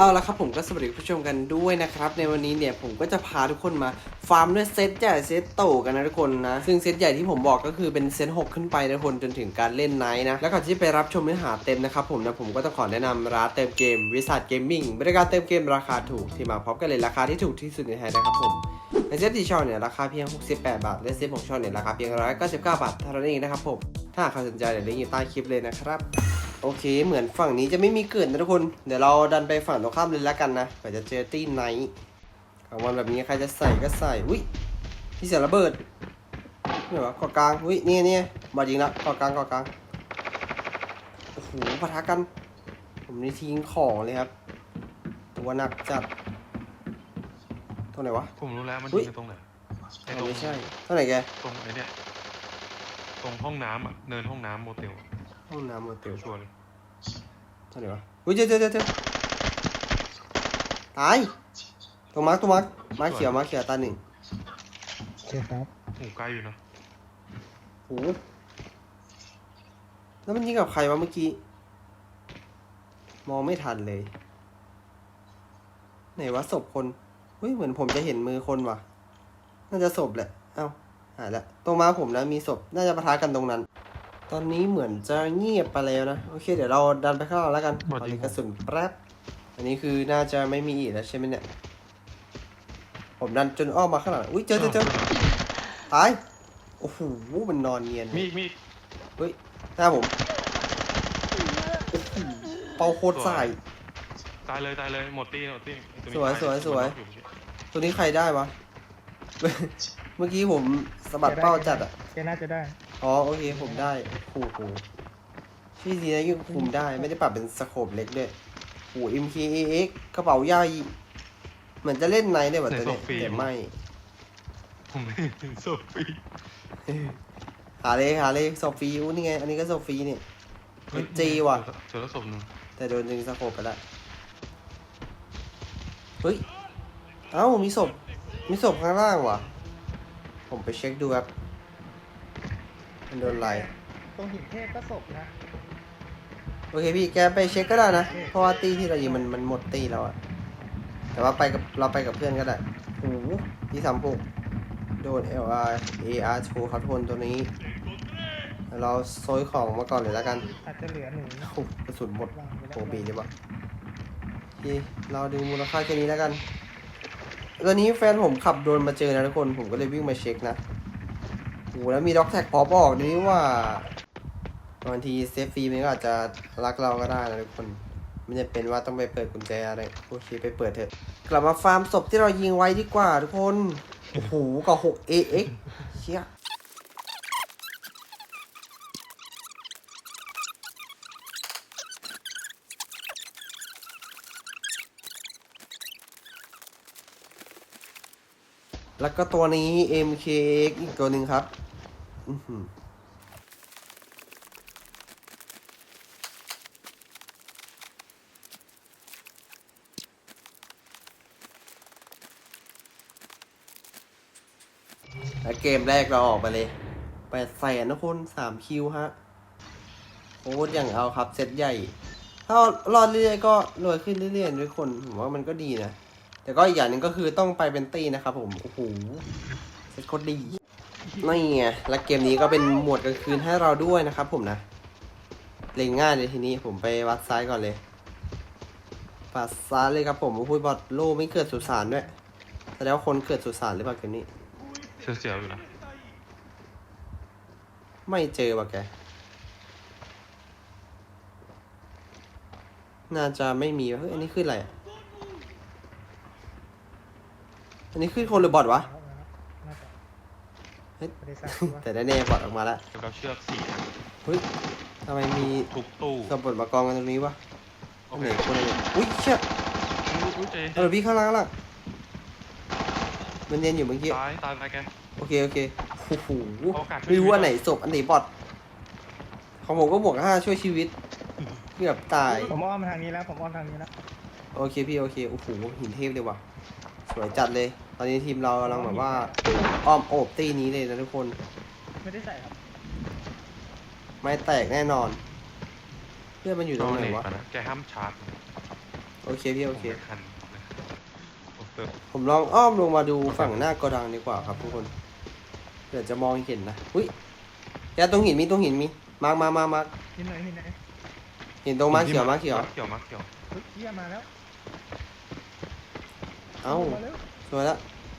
เอาละครับผมก็สวัสดีผู้ชมกันด้วยนะครับ ในวันนี้เนี่ยผมก็จะพาทุกคนมาฟาร์มด้วยเซตใหญ่เซตโตกันนะทุกคนนะ ซึ่งเซตใหญ่ที่ผมบอกก็คือเป็นเซต6ขึ้นไปนะทุกคนจนถึงการเล่นไนท์นะ แล้วก่อนที่ไปรับชมเนื้อหาเต็มนะครับผมนะผมก็ต้องขอแนะนำร้านเติมเกมวิสัทเกมมิ่งบริการเติมเกมราคาถูกที่มาพร้อมกันเลยราคาที่ถูกที่สุดในไทยนะครับผมในเซตที่ชอบเนี่ยราคาเพียง 68 บาท และเซตของชอบเนี่ยราคาเพียง199บาทเท่านั้นเองนะครับผมถ้าใครสนใจเดี๋ยวลิงก์อยู่ใต้คลิปเลยนะครับ โอเค เหมือนฝั่งนี้จะไม่มีเกิดนะทุกคน เดี๋ยวเราดันไปฝั่งตรงข้ามเลยแล้วกันนะเผื่อจะเจอตี้ไนท์กลางวันแบบนี้ใครจะใส่ก็ใส่ อุ้ยพี่เสียระเบิดเนี่ยวะเกาะกลาง อุ้ยนี่นี่บอดยิงละเกาะกลางเกาะกลาง โอ้โหปะทะกัน ผมนี่ทิ้งของเลยครับ ตัวหนักจัดตรงไหนวะ ผมรู้แล้วมันอุ๊ยิยงกันตรงไหนไอ้อ๋ตอรงไม่ใช่ตรงไหนแก ตรงไอ้เนี่ย ตรงห้องน้ำอะ เนินห้องน้ำโมเตล ห้องน้ำโมเตลชัวร์เลย ตรงไหนวะอุ้ยเจอเจอเจอเจอตายตรงมาร์คตรงมาร์คมาร์คเขียวมาร์คเขียวตาหนึ่งโอเคครับหูไกลอยู่นะโหแล้วมันยิงกับใครวะเมื่อกี้ มองไม่ทันเลย ไหนวะศพคนเฮ้ยเหมือนผมจะเห็นมือคนว่ะ น่าจะศพแหละ เอ้าหายละตรงมาผมนะมีศพ น่าจะปะทะกันตรงนั้น ตอนนี้เหมือนจะเงียบไปแล้วนะ โอเค เดี๋ยวเราดันไปข้างหลังแล้วกันขอดีกระสุนแป๊บ อันนี้คือน่าจะไม่มีอีกแล้วใช่ไหมเนี่ย ผมดันจนอ้อมมาข้างหลัง อุ้ยเจอเจอเจอตาย โอ้โห มันนอนเนียน มีอีกมีอีกเฮ้ย หน้าผมโอ้โหเป่าโคตรใส่ ตายเลยตายเลยหมดตีหมดตีไอ้ตันี้สวยตาสวยสวยมันน็อกอเมื่อกี้ตัวนี้ใครได้วะ เมื่อกี้ผมสะบัดเป้าจัดอะแกน่าจะได้ อ๋อโอเคผมได้โอ้โหพี่ดีนะยังคุมได้ไม่ได้ปรับเป็นสโคปเล็กด้วยโอ้โห MKAX กระเป๋าใหญ่เหมือนจะเล่นไนท์ได้แบบตัวเนี้ยแต่ไม่ผมไม่เห็นโซฟีหาเลยหาเลยโซฟีอู้นี่ไง อันนี้ก็โซฟีนี่จีว่ะเจอแล้วศพหนึ่งแต่โดนดึงสโคปไปแล้วเฮ้ย เอ้ามีศพมีศพข้างล่างว่ะ ผมไปเช็คดูครับ มันโดนอะไรตรงหินเทพก็ศพนะโอเคพี่แกไปเช็คก็ได้นะ เพราะว่าตีที่เรายิงมันมันหมดตีแล้วอะแต่ว่าไปกับเราไปกับเพื่อนก็ได้โอ้โหที่สามหกโดน LR AR โชว์ครับทุกคนตัวนี้เดี๋ยวเราโซยของมาก่อนเลยแล้วกันอาจจะเหลือหนูโอ้โหกระสุนหมดโปรบีเลยปะโอเคเราดูมูลค่าแค่นี้แล้วกันตอนนี้แฟนผมขับโดรนมาเจอนะทุกคน ผมก็เลยวิ่งมาเช็คนะ โหแล้วมีด็อกแท็กพอปออกนี้ว่าบางทีเซฟฟรีมันก็อาจจะรักเราก็ได้นะทุกคนไม่จำเป็นว่าต้องไปเปิดกุญแจอะไรโอเคไปเปิดเถอะ กลับมาฟาร์มศพที่เรายิงไว้ดีกว่าทุกคน โอ้โหกับ 6AX เชี่ย แล้วก็ตัวนี้ MKX อีกตัวหนึ่งครับแล้วเกมแรกเราออกไปเลยแปดแสนนะคนสามคิวฮะโอ้อย่างเอาครับ เซตใหญ่ ถ้ารอดเรื่อยๆก็รวยขึ้นเรื่อยๆด้วยคน ผมว่ามันก็ดีนะ แต่ก็อีกอย่างหนึ่งก็คือต้องไปเป็นตี้นะครับผม โอ้โหเซตโคตรดีนี่ไงและเกมนี้ก็เป็นหมวดกลางคืนให้เราด้วยนะครับผมนะ เล่นง่ายเลยทีนี้ผมไปวัดซ้ายก่อนเลยปัดซ้ายเลยครับผมโอ้โหบอดโลไม่เกิดสุสานด้วยแสดงว่าคนเกิดสุสานหรือเปล่าเกมนี้ เสียวๆอยู่นะ ไม่เจอว่ะแก น่าจะไม่มีวะเฮ้ยอันนี้ขึ้นอะไรอะ อันนี้ขึ้นคนหรือบอทวะ น่าจะเฮ้ย ไม่ได้ทราบว่าแต่แน่ๆบอทออกมาแล้วเกี่ยวกับเชือกสี่อันเฮ้ยทำไมมีทุกตู้กบฏมากองกันตรงนี้วะโออันเคไหนคนไหนอุ้ยเชี่ยอุ้ยเจเออพี่ข้างล่างข้างล่างมันเนียนอยู่เมื่อกี้ตายตายไปแก โอเค โอเคโอ้โหโอกาสช่วยไม่รู้ชีวิต อันไหนศพอันไหนบอทของผมก็บวกห้าช่วยชีวิตเกือบตาย ผมอ้อมมาทางนี้แล้ว ผมอ้อมทางนี้แล้ว โอเคพี่โอเค โอ้โหหินเทพเลยว่ะ สวยจัดเลย ตอนนี้ทีมเรากำลังแบบว่าอ้อมโอบตีนี้เลยนะทุกคน ไม่ได้ใส่ครับไม่แตกแน่นอนเพื่อนมันอยู่ตโดรงนไหนเน็ตวะ ก่อนนะแกห้ามชาร์จโอโอเคพี่โอเค ผมไม่ทันนะผมเติมผมลองอ้อมลงมาดูฝั่งหน้ากระดังดีกว่าครับทุกคนเดี๋ยวจะมองเห็นนะ อุ้ยแกตรงหินมีตรงหินมี มาร์กมามามาร์กหินไหนหินไหนเห็นตรงมาร์กเขียวมาร์กเขียวเขียวมาร์คเขียว เฮ้ยเหี้ยมาแล้ว เอ้ามาแล้วสวยแล้ว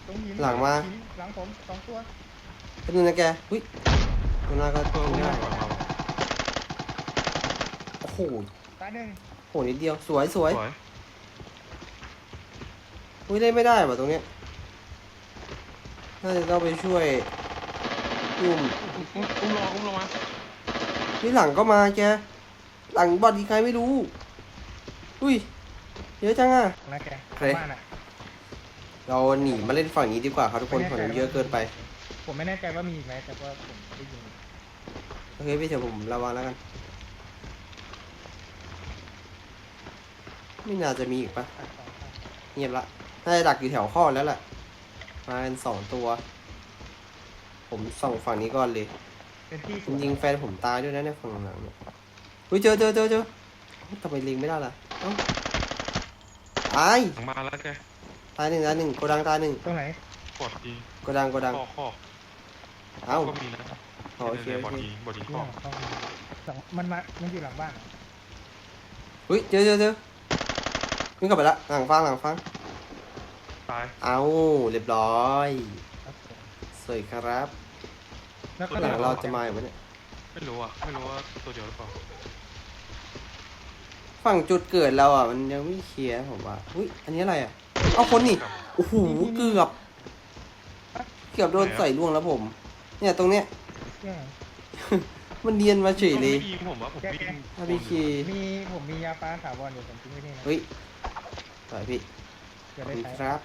ตรงหินหลังมา หินหลังผมสองตัวแป๊บนึงนะแกอุ้ยตรงหน้าก็เออตรงหไม่น้าได้ว่ะโอ้โหตายหนึ่งโหนิดเดียวสวยสวยสวยอุ้ยได้ไม่ได้ว่ะตรงเนี้ยน่าจะต้องไปช่วยยุ่มอุ้มอุ้มลงอุ้มลงมานี่หลังก็มาแก หลังบอดอีกใครไม่รู้ อุ้ยเยอะจังอะ นะแกโอเคบ้านอะ เราหนีมาเล่นฝั่งนี้ดีกว่าครับทุกคนฝั่งนี้เยอะเกินไปผมไม่แน่ใจว่ามีอีกไหมแต่ว่าผมได้ยินโอเคพี่เดี๋ยวผมระวังแล้วกัน ไม่น่าจะมีอีกปะตัดสองตัดเงียบละน่าจะดักอยู่แถวข้อแล้วแหละมาเป็นสองตัว ผมส่องฝั่งนี้ก่อนเลยเป็นที่จริงๆแฟนผมตายด้วยนะในฝั่งหลังเนี่ยอุ้ยเจอเจอเจอเจอเอ้าทำไมลิงไม่ได้ล่ะเอ้าตายหลังมาแล้วแก ตายหนึ่งตายหนึ่งโกดังตายหนึ่งตรงไหนกดดีโกดังโกดัง ข้อข้อเอ้า ก็มีนะอ๋อโอเคนี่ยโอบอเคดีบอดีที่ข้อหลังต้องมีสองมันมามันอยู่หลังบ้านเหรออุ้ยเจอเจอเจอวิ่งกลับไปละหลังฟังหลังฟัง ตายเอาเรียบร้อย ครับผมสวยครับแล้วก็หลังเราจะมาอยู่ไหมเนี่ย ไม่รู้อะไม่รู้ว่าตัวเดียวหรือเปล่าฝั่งจุดเกิดเราอะมันยังไม่เคลียร์ผมว่า อุ้ยอันนี้อะไรอะ เอาคนนี่โอ้โหเกือบ เกือบโดนใส่ล่วงแล้วผม เนี่ยตรงเนี้ยเนี่ยมันเนียนมาเฉยเลยไม่ยิงผมว่าผมวิ่งถ้าพี่คีมีผมมียาฟ้าถาวรอยู่ผมทิ้งไว้นี่นะเฮ้ยสวยพี่เดี๋ยวขอบได้คุณใช้ครับ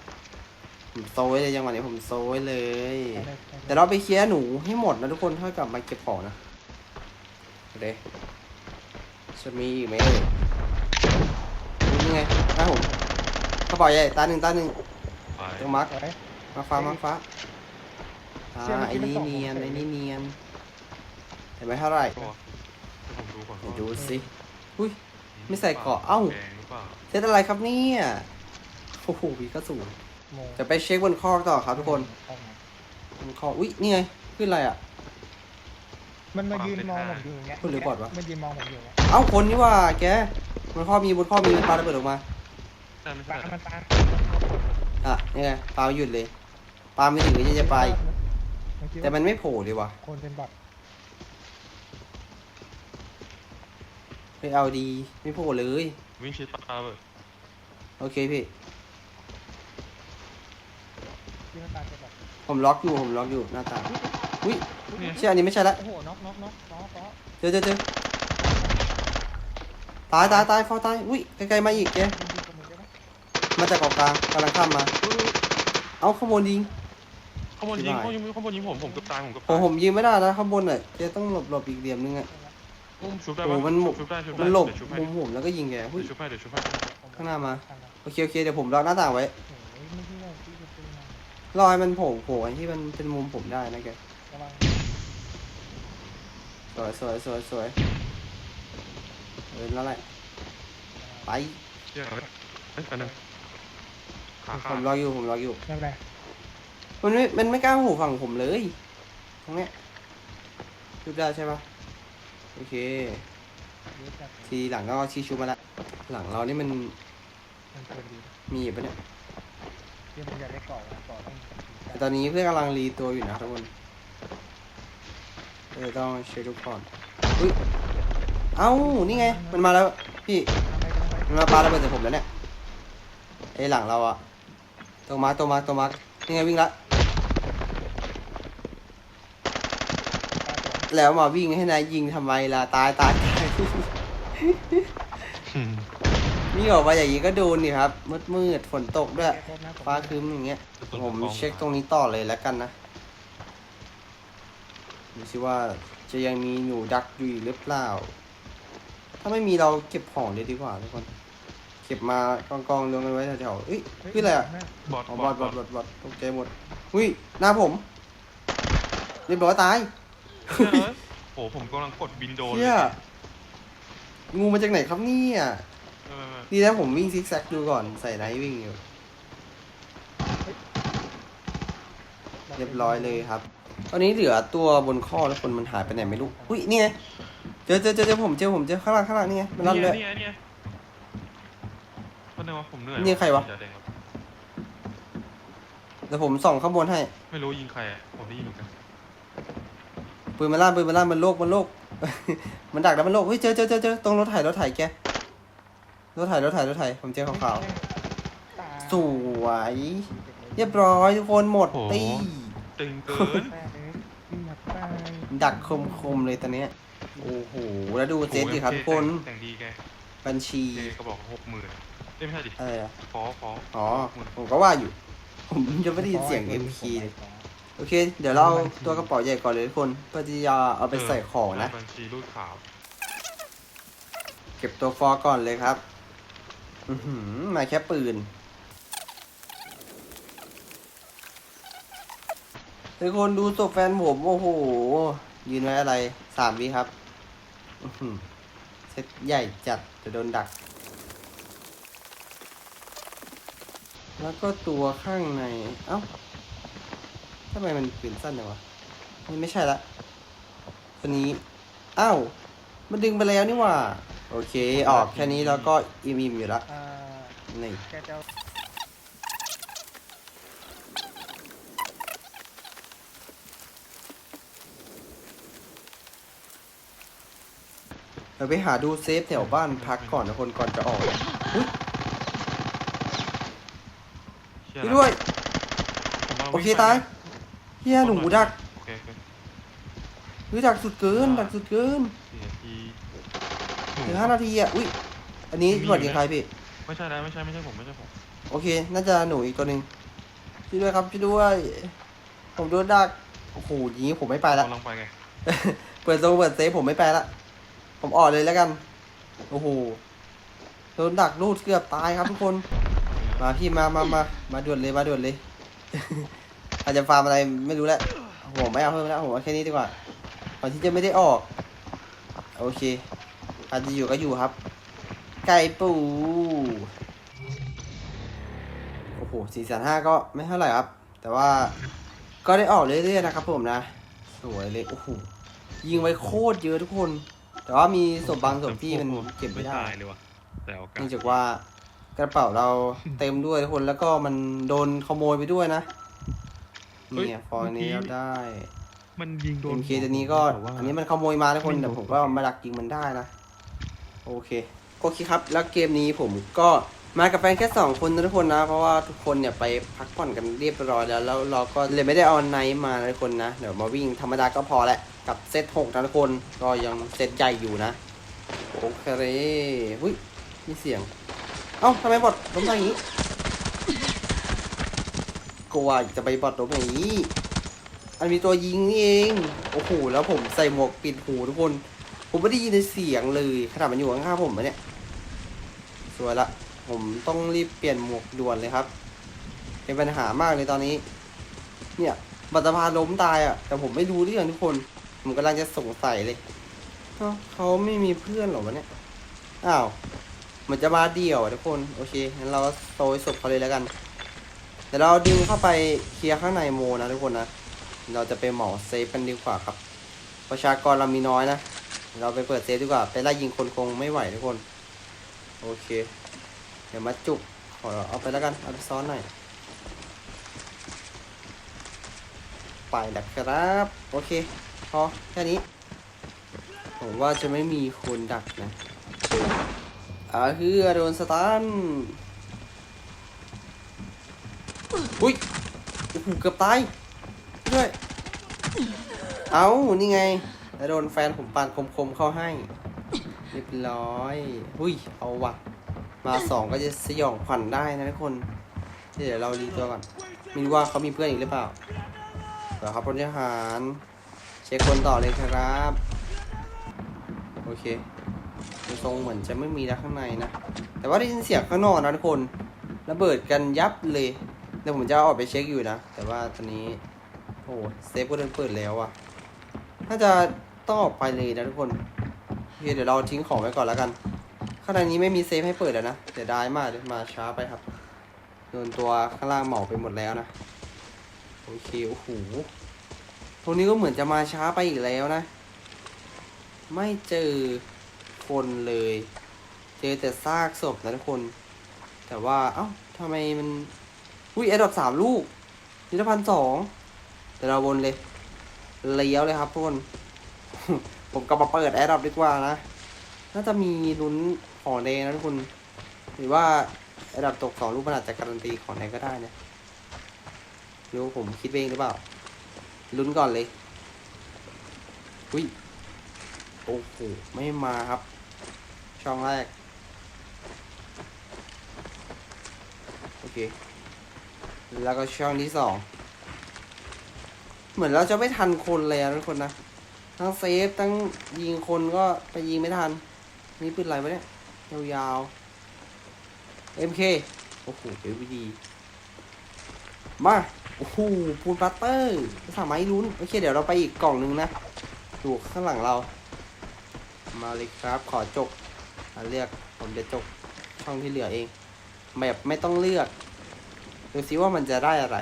ผมโซยเลยจังหวะนี้ผมโซยเลยใช้ได้ใช้แต่ได้เราไปเคลียร์หนูให้หมดนะทุกคนถ้ากลับมาเก็บของนะโอเคจะมีอีกไหมเอ่ยนี่ไงหน้าผม กระเป๋าใหญ่ตาหนึ่งตาหนึ่งไปตรงมาร์คสวยมาฟ้ามาฟ้าอ่าเชื่อเมื่อไอ้กี้มันนี่ส่องผมเนียนเฉยไอ้นี่เนียนเห็นไหมเท่าไหร่ตัวเดี๋ยวผมดูก่อนเดี๋ยวว่าดูสิอุ้ย ไม่ใส่เกราะเอ้า แดงหรือเปล่าเซตอะไรครับเนี่ยโอ้โหวีก็สูงโมจะไปเช็คบนข้อต่อครับทุกคนเข้ามาบนข้ออุ้ยนี่ไงขึ้นอะไรอะ มันมายืนมองผมอยู่อย่างเงี้ยคุณหรือบอทวะ มันยืนมองผมอยู่เนี่ยเอ้าคนนี่ว่าแกบนข้อมีบนข้อมีปลาระเบิดออกมา ใช่ไม่ปลา ใช่มันปลาอะนี่ไงปลาหยุดเลย ปลาไม่ถึงก็จะไป มันคิดแต่ว่ามันไม่โผล่เลยว่ะคนเป็นบอทไปเอาดี ไม่โผล่เลย วิ่งชิดปลาเลยโอเคพี่ ที่มันปลาเป็นบอทผมล็อกอยู่ ผมล็อกอยู่หน้าตางอุ้ยเชื่ออันนี้ไม่ใช่ละ โอ้โหน็อกน็อกน็อกน็อกน็อกเจอเจอเจอตายตายตายฟอตาย อุ้ยไกลๆมาอีกแกยิงยิงกับมือได้ไหม มาจากเกาะกลางกำลังข้ามมา เอาข้างบนยิง ข้างบนยิงข้างบนยิงข้างบนยิงผมผมเกือบตายผมเกือบผมตายผมยิงไม่ได้นะข้างบนอะแกต้องหลบหลบอีกเหลี่ยมนึงอะอุ้มชุบได้โอ้ปะมันหมกชุบได้ชุบได้มันหลบเดี๋ยวชุบให้มุมผมแล้วก็ยิงแกอุ้ย เดี๋ยวชุบให้เดี๋ยวชุบให้ข้างหน้ามาข้างหน้าโอเคโอเคเดี๋ยวผมล็อกหน้าต่างไว้โอ้ยไม่ใช่ว่าที่จะเป็นมารอให้มันโผล่โผล่อันที่มันเป็นมุมผมได้นะแกระวังสวยสวยสวยสวยเออแล้วแหละไปเชี่ยเอ้ยเอ้ยอันนึง ขาผขาดมรออยู่ผมรออยู่ ไม่เป็นไรมันไม่ มันไม่กล้าหูฝั่งผมเลยตรงเนี้ยชุบได้ใช่ปะโอเคเดี๋ยวจัดทีหลังก็ชี้ชูมาละ หลังเรานี่มันมันเกินดีมีอยู่ปะเนี่ยเดี๋ยวมันอยากได้เกาะนะเกาะต้องแต่ตอนนี้เพื่อนกำลังรีตัวอยู่นะทุกคนเออต้องเช็คทุกคนอุ้ย เอ้า นี่ไง มันมาแล้ว พี่ ทำไมทำไมมันมาปาระเบิดใส่ผมแล้วเนี่ยไอ้หลังเราอะ ตัวมาร์คตัวมาร์คตัวมาร์คนี่ไงวิ่งละปลาสวนแล้วมาวิ่งให้นายยิงทำไมล่ะ ตายตายตายอืมนี่ออกมาอย่างนี้ก็โดนนี่ครับ มืดมืดๆฝนตกด้วยแก้ครบนะผมฟ้าครึ้มอย่างเงี้ย ผมเช็คตรงนี้ต่อเลยแล้วกันนะดูสิว่าจะยังมีหนูดักอยู่อีกหรือเปล่า ถ้าไม่มีเราเก็บของเลยดีกว่าทุกคน เก็บมากองกองๆรวมกันไว้แถวๆเอ้ยคืออะไรอะบอดอ๋อบอดบอดบอดบอดตกใจหมดอุ้ยหน้าผมเรียบร้อยตายเชี่ยเอ้ยโอ้ผมกำลังกดบินโดนเชี่ยงูมาจากไหนครับเนี่ยไม่ไม่ไม่ดีแล้วผมวิ่งซิกแซกดูก่อนใส่ไนท์วิ่งอยู่ เรียบร้อยเลยครับ ตอนนี้เหลือตัวบนข้อแล้วคนมันหายไปไหนไม่รู้ อุ้ยนี่ไง เจอเจอเจอเจอผมเจอผมเจอข้างล่างข้างล่างนี่ไงมันลั่นเลยนี่ ไงนี่ไงก็นึกว่าผมเหนื่อยนี่ใครวะเดี๋ยเดี๋ยวครับเดี๋ยวผมส่องข้างบนให้ ไม่รู้ยิงใครอะผมได้ยินเหมือนกันปืนมันลั่นปืนมันลั่นมันโลกมันโลก มันดักแล้วมันโลกเฮ้ยเจอเจอเจอเจอตรงรถไถรถไถแกรถไถรถไถรถไถผมเจอขาวตายๆสวย เรียบร้อยทุกคนหมดตีตึงเกินแม่เลยวิ่งมาตายดักคมคมๆเลยตอนเนี้ยโอ้โหแล้วดูเซตดิครับทุกคน แต่งดีแกบัญชีเจก็บอกหกหมื่น เอ้ยไม่ใช่ดิอะไรอะฟอฟออ๋อ ผมก็ว่าอยู่ ผมจะไม่ได้ยินเสียง MK เลยโอเค เดี๋ยวเราเอาตัวกระเป๋าใหญ่ก่อนเลยทุกคนเพื่อที่จะเอาไปใส่ของนะ บัญชีรูดขาวเก็บตัวฟอร์ก่อนเลยครับ อือหือมาแค่ปืนทุกคนดูศพแฟนผมโอ้โห ยืนไว้อะไรสามวิครับ อื้อหือเซตใหญ่จัดจะโดนดัก แล้วก็ตัวข้างใน เอ้าทำไมมันปืนสั้นจังวะนี่ไม่ใช่ละตัวนี้อ้าวมันดึงไปแล้วนี่หว่า โอเค ออกแค่นี้แล้วก็อิมอิมอยู่ละอ่านี่แกจะเอาเราไปหาดูเซฟแถวบ้านพักก่อนนะคนก่อนจะออกอุ๊ยเชี่ช่วยด้วยผมว่าโอเควิ่งไปตายเฮียหนูดักโอเคโอเคหรือดักสุดเกินดักสุดเกินสี่นาทีถึงห้านาทีอะอุ้ยอันนี้สวัสดีใครพี่ไม่ใช่แล้วไม่ใช่ไม่ใช่ผมไม่ใช่ผมโอเค น่าจะหนูอีกตัวหนึ่งช่วยด้วยครับช่วยด้วย ผมโดนดักโอ้โหอยางนี้ผมไม่ไปละ กำลังไปไงเปิดโซเปิดเซฟผมไม่ไปละ ผมออกเลยแล้วกัน โอ้โห โดนดักรูดเกือบตายครับทุกคน มาพี่มามามามาด่วนเลยมาด่วนเลย อาจจะฟาร์มอะไรไม่รู้แหละผมไม่เอาเพิ่มแล้วผมเอาแค่นี้ดีกว่าก่อนที่จะไม่ได้ออก โอเค อาจจะอยู่ก็อยู่ครับ ไก่ปูโอ้โหสี่แสนห้าก็ไม่เท่าไหร่ครับ แต่ว่าก็ได้ออกเรื่อยๆนะครับผมนะ สวยเลยโอ้โหยิงไว้โคตรเยอะทุกคน แต่ว่ามีศพบางศพที่มันเก็บไม่ได้ตายเลยวะแต่โอกาสเนื่องจากว่า กระเป๋าเราเต็มด้วยทุกคนแล้วก็มันโดนขโมยไปด้วยนะเนี่ยฟอยล์นี้เราได้ มันยิงโดนเอ็มเคตัวนี้ก็แต่ว่า อันนี้มันขโมยมาทุกคนแต่ผมก็มาดักยิงมันได้นะ โอเคโอเคครับ แล้วเกมนี้ผมก็มากับแฟนแค่สองคนนะทุกคนนะ เพราะว่าทุกคนเนี่ยไปพักผ่อนกันเรียบร้อยแล้วแล้วเราก็เลยไม่ได้เอาไนท์มานะทุกคนนะเดี๋ยวมาวิ่งธรรมดาก็พอแหละกับเซตหกนะทุกคนก็ยังเซตใหญ่อยู่นะโอเคหุ้ยมีเสียง เอ้าทำไมบอดล้มทางนี้กลัวจะไปบอดล้มอย่างนี้ อันมีตัวยิงนี่เอง โอ้โห แล้วผมใส่หมวกปิดหูทุกคน ผมไม่ได้ยินเสียงเลยขนาดมันอยู่ข้างๆผมอะเนี่ย สวยละ ผมต้องรีบเปลี่ยนหมวกด่วนเลยครับ เป็นปัญหามากเลยตอนนี้ เนี่ย บัตรพาล้มตายอะ แต่ผมไม่รู้เรื่องทุกคน ผมกำลังจะสงสัยเลย เขาไม่มีเพื่อนหรอวะเนี่ย อ้าว เหมือนจะมาเดี่ยวอะทุกคนโอเคงั้นเราโซยศพเขาเลยแล้วกันเดี๋ยวเราดึงเข้าไปเคลียร์ข้างในโมนะทุกคนนะเราจะไปเหมาเซฟกันดีกว่าครับ ประชากรเรามีน้อยนะเราไปเปิดเซฟดีกว่า ไปไล่ยิงคนคงไม่ไหวทุกคน โอเค เดี๋ยวมาจุกขอเอาไปแล้วกัน เอาไปซ้อนหน่อย ไปแล้วครับ โอเค พอแค่นี้ ผมว่าจะไม่มีคนดักนะ อ่าคือโดนสตันอุ้ยโอ้โหเกือบตายด้วย เอานี่ไงแล้วโดนแฟนผมปานคมๆเข้าให้ เรียบร้อยอุ้ย เอาวะมาสองก็จะสยองขวัญได้นะทุกคน เดี๋ยวเรารีตัวก่อนไม่รู้ว่าเขามีเพื่อนอีกหรือเปล่าเดี๋ยวครับพลทหาร เช็คคนต่อเลยครับ โอเค ทรงเหมือนจะไม่มีแล้วข้างในนะ แต่ว่าได้ยินเสียงข้างนอกนะทุกคนระเบิดกันยับเลยเดี๋ยวผมจะออกไปเช็คอยู่นะ แต่ว่าตอนนี้โอ้เซฟก็เดินเปิดแล้วอะน่าจะต้องออกไปเลยนะทุกคนเคเดี๋ยวเราทิ้งของไว้ก่อนแล้วกันข้างในนี้ไม่มีเซฟให้เปิดแล้วนะเสียดายมากเลยมาช้าไปครับโดนตัวข้างล่างเหมาไปหมดแล้วนะโอเคโอ้โหตรงนี้ก็เหมือนจะมาช้าไปอีกแล้วนะ ไม่เจอ คนเลย เจอแต่ซากศพนะทุกคน แต่ว่า เอ้าทำไมมัน อุ้ยแอดดอปสามลูกนิรพันสองแต่เราวนเลย เลี้ยวเลยครับทุกคน ผมก็มาเปิดแอดดอปดีกว่านะ น่าจะมีลุ้นของแดงนะทุกคน หรือว่าแอดดอปตกสองลูกมันอาจจะการันตีของแดงก็ได้นะหรือว่าผมคิดเองหรือเปล่า ลุ้นก่อนเลย อุ้ย โอ้โห ไม่มาครับ ช่องแรก โอเค แล้วก็ช่องที่สอง เหมือนเราจะไม่ทันคนเลยอะทุกคนนะ ทั้งเซฟทั้งยิงคนก็ไปยิงไม่ทันนี่ปืนอะไรวะเนี่ย ยาวๆ MK โอ้โหเดี๋ยวดี มา โอ้โหปูนปัตเตอร์สามารถลุ้น โอเค เดี๋ยวเราไปอีกกล่องหนึงนะดูข้างหลังเรามาเลยครับ ขอจก เลือกผมจะจกช่องที่เหลือเองแบบไม่ต้องเลือกดูซิว่ามันจะได้อะไร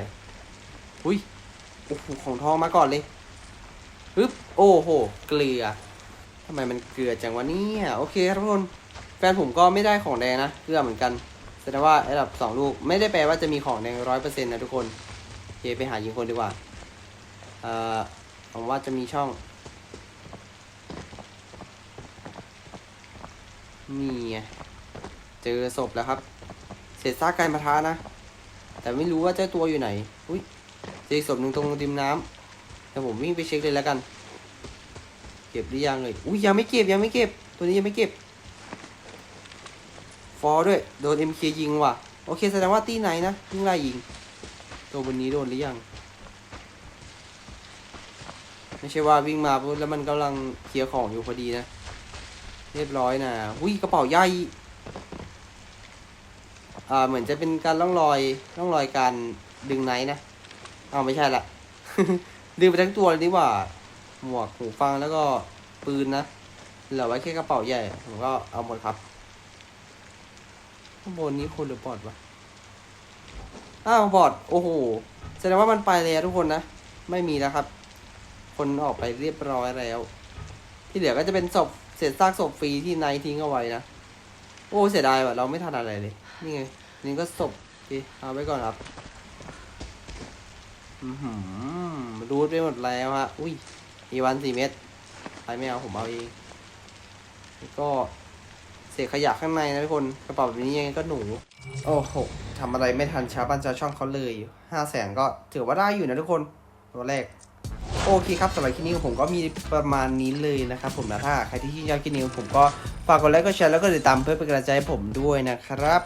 อุ้ยโอ้โหของทองมาก่อนเลยปึ๊บโอ้โห เกลือทำไมมันเกลือจังวะเนี่ยโอเคครับทุกคนแฟนผมก็ไม่ได้ของแดงนะเกลือเหมือนกันแสดงว่าระดับสองลูกไม่ได้แปลว่าจะมีของแดงร้อยเปอร์เซ็นต์นะทุกคนเคไปหายิงคนดีกว่า เอ่อผมว่าจะมีช่อง นี่ไงเจอศพแล้วครับ เศษซากการประทะนะ แต่ไม่รู้ว่าเจ้าตัวอยู่ไหน อุ้ยเจอศพหนึ่งตรงริมน้ำแต่ผมวิ่งไปเช็คเลยแล้วกัน เก็บหรือยังเลย อุ้ยยังไม่เก็บยังไม่เก็บ ตัวนี้ยังไม่เก็บ ฟอร์ด้วย โดน MK ยิงว่ะ โอเคแสดงว่าตีไหนนะยิงไล่ยิง ตัวบนนี้โดนหรือยัง ไม่ใช่ว่าวิ่งมาปุ๊บแล้วมันกำลังเคลียร์ของอยู่พอดีนะ เรียบร้อยนะอุ้ยกระเป๋าใหญ่อ่าเหมือนจะเป็นการล่องรอยล่องรอยการดึงไนท์นะเอาไม่ใช่ละ ดึงไปทั้งตัวเลยนี่ว่า หมวกหูฟังแล้วก็ปืนนะเหลือไว้แค่กระเป๋าใหญ่ผมก็เอาหมดครับข้างบนนี้คนหรือบอดวะอ้าวบอดโอ้โหแสดงว่ามันไปแล้วทุกคนนะ ไม่มีแล้วครับ คนออกไปเรียบร้อยแล้ว ที่เหลือก็จะเป็นศพ เศษซากศพฟรีที่ไนท์ทิ้งเอาไว้นะ โอ้เสียดายว่ะเราไม่ทันอะไรเลย นี่ไง นี่ก็ศพโอเคเอาไว้ก่อนครับอือหือรูดไปหมดแล้วฮะ อุ้ยอีวันสี่เม็ดใครไม่เอาผมเอาเองแล้วก็เศษขยะข้างในนะทุกคนกระเป๋าแบบนี้ยังไงก็หนู โอ้โหทำอะไรไม่ทันชาวบ้านชาวช่องเขาเลยห้าแสนก็ถือว่าได้อยู่นะทุกคน ตัวแรก โอเคครับสำหรับคลิปนี้ของผมก็มีประมาณนี้เลยนะครับผมนะถ้าใครที่ชื่นชอบคลิปนี้ของผมก็ฝากกดไลค์กดแชร์แล้วก็ติดตามเพื่อเป็นกำลังใจให้ผมด้วยนะครับ